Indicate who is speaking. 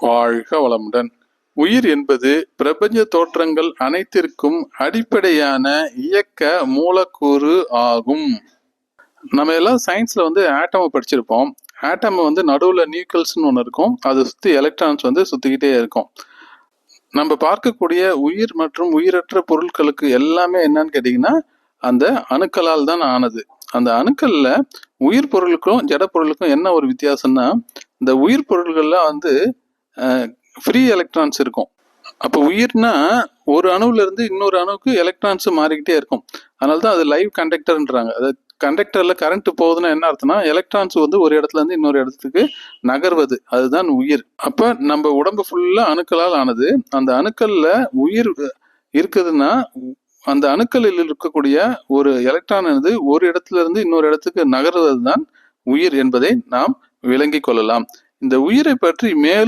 Speaker 1: வாழ்க வளமுடன். உயிர் என்பது பிரபஞ்ச தோற்றங்கள் அனைத்திற்கும் அடிப்படையான இயக்க மூலக்கூறு ஆகும். நம்ம எல்லாம் சயின்ஸில் வந்து ஆட்டமை படிச்சிருப்போம். ஆட்டம் வந்து நடுவில் நியூக்கல்ஸ்னு ஒன்று இருக்கும். அதை சுற்றி எலக்ட்ரான்ஸ் வந்து சுற்றிக்கிட்டே இருக்கும். நம்ம பார்க்கக்கூடிய உயிர் மற்றும் உயிரற்ற பொருட்களுக்கு எல்லாமே என்னன்னு கேட்டிங்கன்னா அந்த அணுக்களால் தான் ஆனது. அந்த அணுக்களில் உயிர் பொருளுக்கும் ஜட பொருளுக்கும் என்ன ஒரு வித்தியாசம்னா இந்த உயிர் பொருள்கள்லாம் வந்து ஃப்ரீ எலக்ட்ரான்ஸ் இருக்கும். அப்போ உயிர்னா ஒரு அணுவிலேருந்து இன்னொரு அணுவுக்கு எலக்ட்ரான்ஸ் மாறிக்கிட்டே இருக்கும். அதனால தான் அது லைவ் கண்டக்டர்ன்றாங்க அது கண்டக்டரில் கரண்ட் போகுதுன்னா என்ன அர்த்தம்னா எலக்ட்ரான்ஸ் வந்து ஒரு இடத்துல இருந்து இன்னொரு இடத்துக்கு நகர்வது. அதுதான் உயிர். அப்போ நம்ம உடம்பு ஃபுல்லாக அணுக்களால் ஆனது அந்த அணுக்களில் உயிர் இருக்குதுன்னா அந்த அணுக்களில் இருக்கக்கூடிய ஒரு எலக்ட்ரான் ஆனது ஒரு இடத்துலேருந்து இன்னொரு இடத்துக்கு நகர்வது தான் உயிர் என்பதை நாம் விளங்கிக் கொள்ளலாம். இந்த உயிரை பற்றி மேலும்